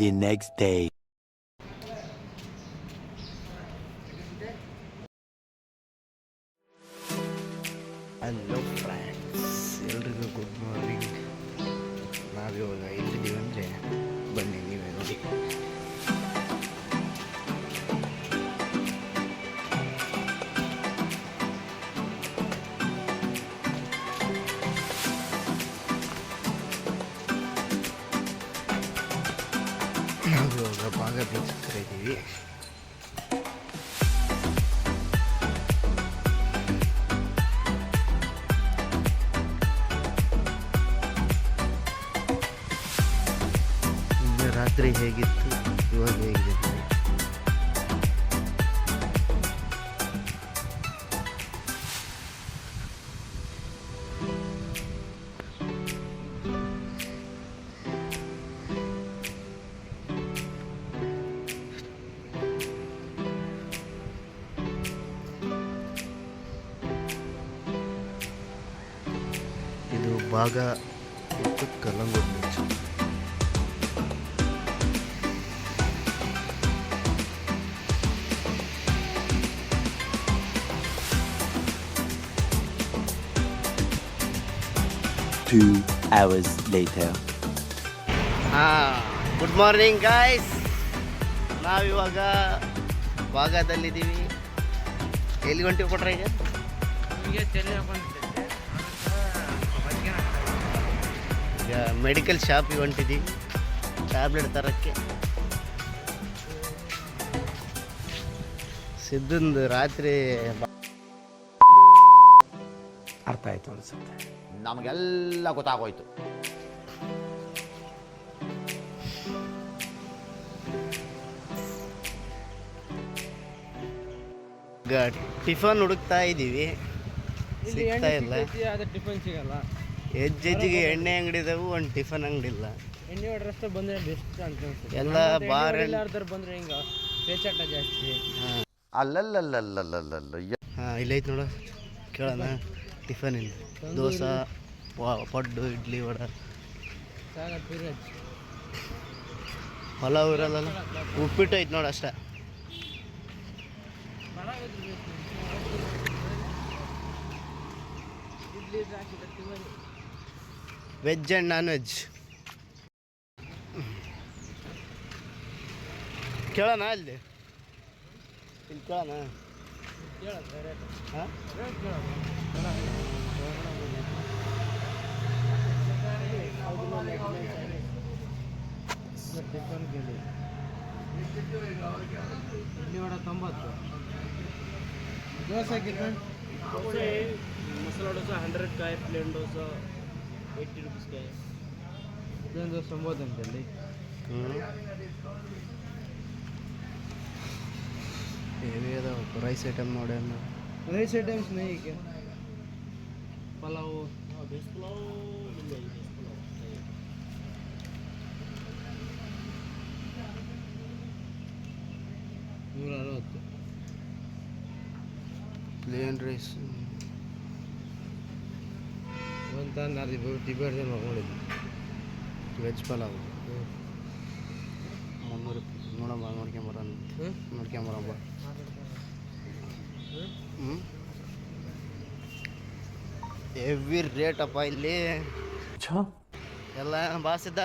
the next day. Baga beach ಹತ್ರ ಇದ್ದೀವಿ ರಾತ್ರಿ ಹೇಗಿತ್ತು? ಇವಾಗ ಹೇಗಿದೆ ನೋಡಿ. ಇದು ಭಾಗ ಮತ್ತು Calangute beach Two hours later. ಹಾಂ ಗುಡ್ ಮಾರ್ನಿಂಗ್ ಗಾಯ್ಸ್ ನಾವಿವಾಗ ಭಾಗದಲ್ಲಿದ್ದೀವಿ ಎಲ್ಲಿ ಹೊಂಟಿವಿ ಕೊಟ್ರೆ ಈಗ ಈಗ ಮೆಡಿಕಲ್ ಶಾಪಿಗೆ ಹೊಂಟಿದ್ದೀವಿ ಟ್ಯಾಬ್ಲೆಟ್ ತರಕ್ಕೆ. ಸಿದ್ದಂದು ರಾತ್ರಿ ಅರ್ಥ ಆಯ್ತು ಅನ್ಸುತ್ತೆ. ನಮಗೆಲ್ಲ ಗೊತ್ತಾಗೋಯ್ತು. ಈಗ ಟಿಫನ್ ಹುಡುಕ್ತಾ ಇದ್ದೀವಿ ಸಿಗ್ತಾ ಇಲ್ಲ. ಟಿಫನ್ ಸಿಗಲ್ಲ. ಹೆಜ್ಜೆಜ್ಜಿಗೆ ಎಣ್ಣೆ ಅಂಗಡಿ ಇದಾವು ಒಂದು ಟಿಫನ್ ಅಂಗಡಿ ಇಲ್ಲ ಎಣ್ಣೆ ಹೊಡ್ರಷ್ಟೇ ಬಂದರೆ ಬೆಸ್ಟ್ ಅಂತ ಅನ್ಸುತ್ತೆ. ಎಲ್ಲ ಬಾರ್ ಎಲ್ಲಾರ್ದಾರು ಬಂದರೆ ಹಿಂಗೆ? ಪೇಚಾಟ ಜಾಸ್ತಿ. ಅಲ್ಲಲ್ಲಲ್ಲಲ್ಲಲ್ಲಲ್ಲ ಹಾಂ ಇಲ್ಲೈತೆ ನೋಡು. ಕೇಳೋಣ. ಟಿಫನ್ ಇಲ್ಲ ದೋಸೆ ಪಡ್ಡು ಇಡ್ಲಿ ವಡ. ಸಾಗ ಪೀರಜ್ ಪಲಾವ್ ಇರಲ್ಲ ಉಪ್ಪಿಟ್ಟು ಐತೆ ನೋಡು ಅಷ್ಟೇ. ಇಡ್ಲಿ ಹಾಕಿದ tiffin veg and non veg ಕೇಳೋಣ ಅಲ್ಲಿ? ಇಲ್ಲಿ ಕೇಳೋಣ. ಕೇಳತ್ತೆ ರೇಟ್ ಹಾಂ? ರೇಟ್ ಕೇಳೋದು ಟಿಫನ್ ಕೇಳಿ ಇಡ್ಲಿ ವಡ ತೊಂಬತ್ತು ದೋಸೆ ಕಿತನ್ ದೋಸೆ ಮಸಾಲ ದೋಸೆ ಹಂಡ್ರೆಡ್ ಕಾಯಿ ಪ್ಲೇನ್ ದೋಸೆ. ಏಯ್ಟಿ ರುಪೀಸ್ಗೆ ಇದೊಂದು ಸಂಬೋಧನದಲ್ಲಿ ಹೆವಿ ಅದಾವ ರೈಸ್ ಐಟಮ್ ನೋಡಿ ರೈಸ್ ಐಟಮ್ಸ್ ನೇ ಈಗ? ಪಲಾವು. ಬೇಸ್ ಪಲಾವು ಇಲ್ಲ ಬೇಸ್ ಪಲಾವು. ನೂರ ಅರವತ್ತು ಪ್ಲೇನ್ ರೈಸ್ ಒಂದು ನಾನು ವೆಜ್ ಪಲಾವ್. ಮುನ್ನೂರು ನೋಡಮ್ಮ ನೋಡ್ಕೊಂಬರೋಣ ಹ್ಞೂ ನೋಡ್ಕೊಂಬರಮ್ಮ ಹ್ಞೂ ಹೆವಿ ರೇಟ್ ಅಪ್ಪ ಇಲ್ಲಿ. ಎಲ್ಲ ಬಾಸಿದ್ದ?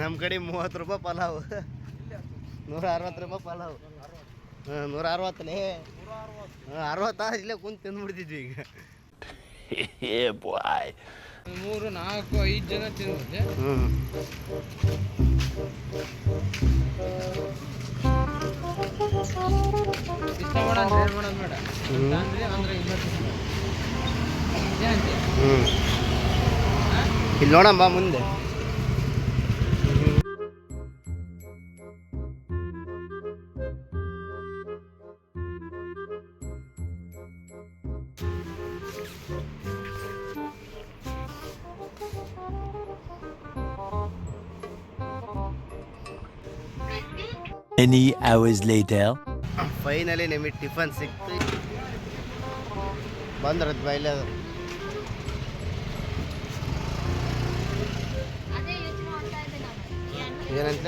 ನಮ್ಮ ಕಡೆ ಮೂವತ್ತು ರೂಪಾಯಿ ಪಲಾವ್. ನೂರ ಅರವತ್ತು ರೂಪಾಯಿ ಪಲಾವ್ ಹಾಂ ನೂರ ಅರವತ್ತಲೇ ಹಾಂ ಅರವತ್ತಾ ಇಲ್ಲೇ ಕುಂತು ತಿಂದ್ಬಿಡ್ತಿದ್ವಿ ಈಗ. ಏ ಬಾಯ್. ಮೂರು ನಾಲ್ಕು ಐದು ಜನ ತಿನ್ನುತ್ತೆ ಹ್ಞೂ ಇಷ್ಟ ಬೇರೆ ಮಾಡೋದು ಬೇಡ. ಅಂದ್ರೆ ಅಂದ್ರೆ ಇಲ್ಲಿ ನೋಡಮ್ಮ ಮುಂದೆ. Many ಅವರ್ಸ್ ಲೇಟರ್ ಫೈನಲಿ ನಿಮಗೆ ಟಿಫನ್ ಸಿಕ್ತು. ಬಂದ್ರದ್ ಬೈಲೆ ಏನಂತ?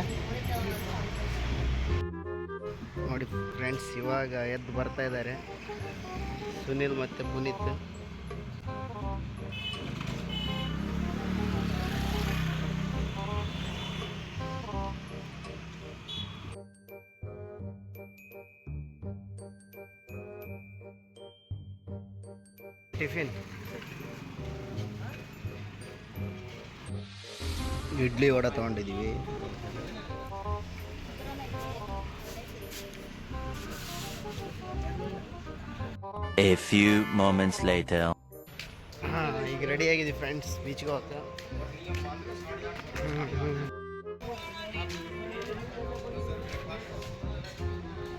ನೋಡಿ ಫ್ರೆಂಡ್ಸ್ ಇವಾಗ ಎದ್ದು ಬರ್ತಾ ಇದ್ದಾರೆ. ಸುನಿಲ್ ಮತ್ತು ಪುನೀತ್. ಟಿಫಿನ್ ಇಡ್ಲಿ ವಡ ತೊಗೊಂಡಿದ್ದೀವಿ A few moments later. ಹಾಂ ಈಗ ರೆಡಿ ಆಗಿದೆ ಫ್ರೆಂಡ್ಸ್ ಬೀಚ್ಗೆ ಹೋಗ್ತಾ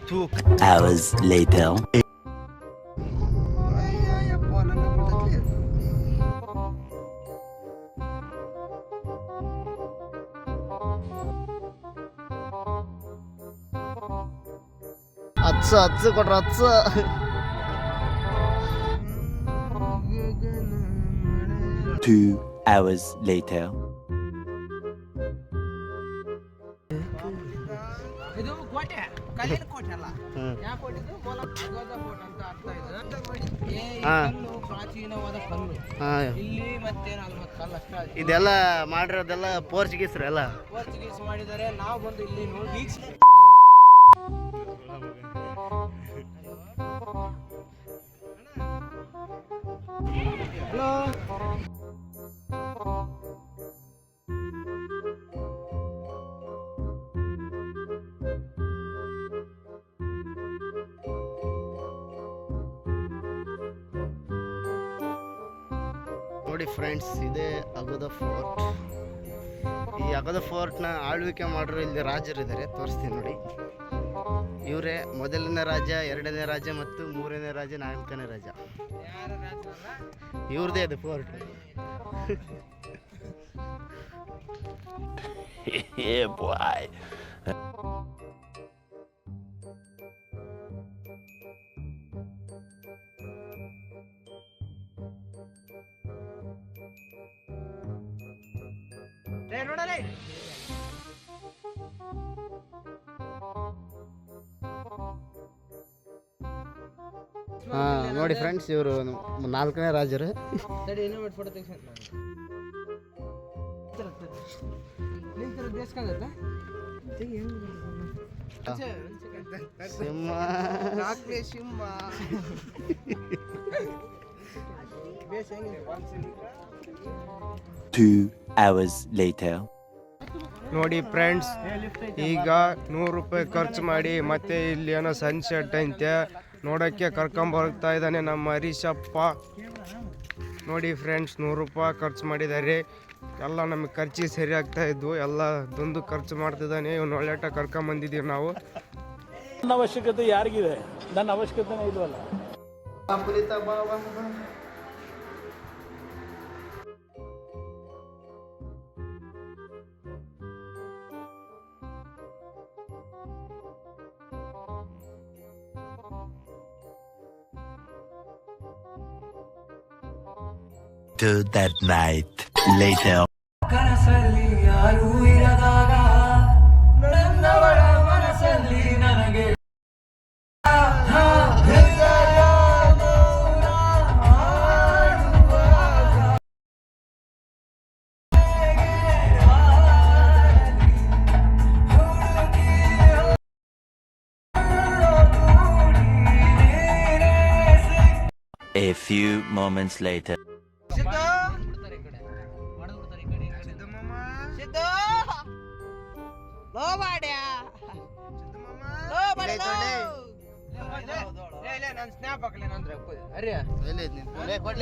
Two Hours later. ಹಚ್ಚ ಹಚ್ಚು ಕೊಟ್ರ ಹಚ್ಚು Two hours later. ಇದು ಕೋಟೆ ಕಲ್ಲಿನ ಕೋಟೆ ಅಲ್ಲ? ಯಾವ ಕೋಟೆ ಇದು? ಮೂಲ ಕೋಟೆ ಅಂತ ಅರ್ಥ ಇದೆ. ಏ, ಕಲ್ಲು ಪ್ರಾಚೀನವಾದ ಕಲ್ಲು. ಇಲ್ಲಿ ಮತ್ತೆ ನಲ್ವತ್ತು ಕಲ್ಲು ಅಷ್ಟೇ ಇದೆಲ್ಲ ಮಾಡಿರೋದೆಲ್ಲ ಪೋರ್ಚುಗೀಸ್ರು ಎಲ್ಲ ಪೋರ್ಚುಗೀಸ್ ಮಾಡಿದರೆ ನಾವು ಬಂದು ಇಲ್ಲಿ ನೋಡಿ. ನೋಡಿ ಫ್ರೆಂಡ್ಸ್ ಇದೇ ಅಗೋದ ಫೋರ್ಟ್ ಈ ಅಗೋದ ಫೋರ್ಟ್ನ ಆಳ್ವಿಕೆ ಮಾಡಿರೋ ಇಲ್ಲಿ ರಾಜರಿದ್ದಾರೆ. ತೋರಿಸ್ತೀನಿ ನೋಡಿ. ಇವರೇ ಮೊದಲನೇ ರಾಜ ಎರಡನೇ ರಾಜ ಮತ್ತು ಮೂರನೇ ರಾಜ ನಾಲ್ಕನೇ ರಾಜ. ಇವ್ರದೇ ಅದು ಫೋರ್ಟ್ yeah, ಹಾಂ ನೋಡಿ ಫ್ರೆಂಡ್ಸ್ ಇವರು ನಾಲ್ಕನೇ ರಾಜರು. ನೋಡಿ ಫ್ರೆಂಡ್ಸ್ ಈಗ ನೂರು ರೂಪಾಯಿ ಖರ್ಚು ಮಾಡಿ ಮತ್ತೆ ಇಲ್ಲಿ ಏನೋ ಸನ್ಸೆಟ್ ಐತೆ ನೋಡೋಕ್ಕೆ ಕರ್ಕೊಂಬರ್ತಾ ಇದ್ದಾನೆ ನಮ್ಮ ಹರೀಶಪ್ಪ. ನೋಡಿ ಫ್ರೆಂಡ್ಸ್ ನೂರು ರೂಪಾಯಿ ಖರ್ಚು ಮಾಡಿದ್ದಾರೆ. ಎಲ್ಲ ನಮಗೆ ಖರ್ಚಿಗೆ ಸರಿ ಆಗ್ತಾ ಇದ್ವು. ಎಲ್ಲ ದುಂದು ಖರ್ಚು ಮಾಡ್ತಿದ್ದಾನೆ. ಇವ್ನು ಒಳ್ಳೆಟ ಕರ್ಕೊಂಬಂದಿದ್ದೀವಿ ನಾವು. ನನ್ನ ಅವಶ್ಯಕತೆ ಯಾರಿಗಿದೆ? ನನ್ನ ಅವಶ್ಯಕತೆನೇ ಇಲ್ವಲ್ಲ? To that night. Later. A few moments later. ನಾನು ಸ್ನ್ಯಾಪ್ ಹಾಕಲಿ ನಂತರ ಅರಿಯ phone?